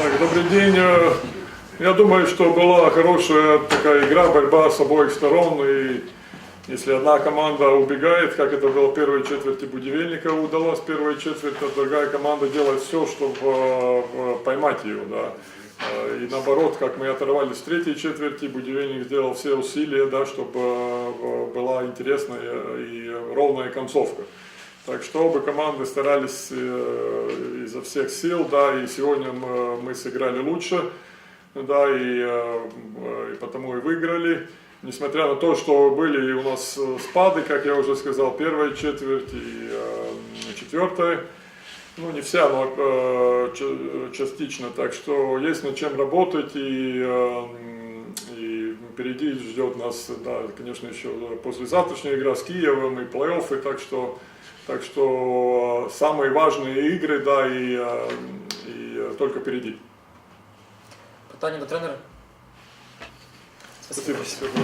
Так, добрый день. Э, Я думаю, что была хорошая такая игра, борьба с обоих сторон. И если одна команда убегает, как это было в первой четверти Будивельника удалось, первая четверть, а другая команда делает все, чтобы э, поймать ее. Да. Э, И наоборот, как мы оторвались в третьей четверти, Будивельник сделал все усилия, да, чтобы э, была интересная и ровная концовка. Так что оба команды старались э, изо всех сил, да, и сегодня мы, сыграли лучше, да, и, э, э, и потому и выиграли. Несмотря на то, что были у нас спады, как я уже сказал, первая четверть и четвертая, ну не вся, но ча- частично, так что есть над чем работать и впереди ждет нас, да, конечно, еще послезавтрашняя игра с Киевом и плей-оффы, так что так что э, самые важные игры, да, и, э, и э, только впереди. Питання до тренера? Спасибо.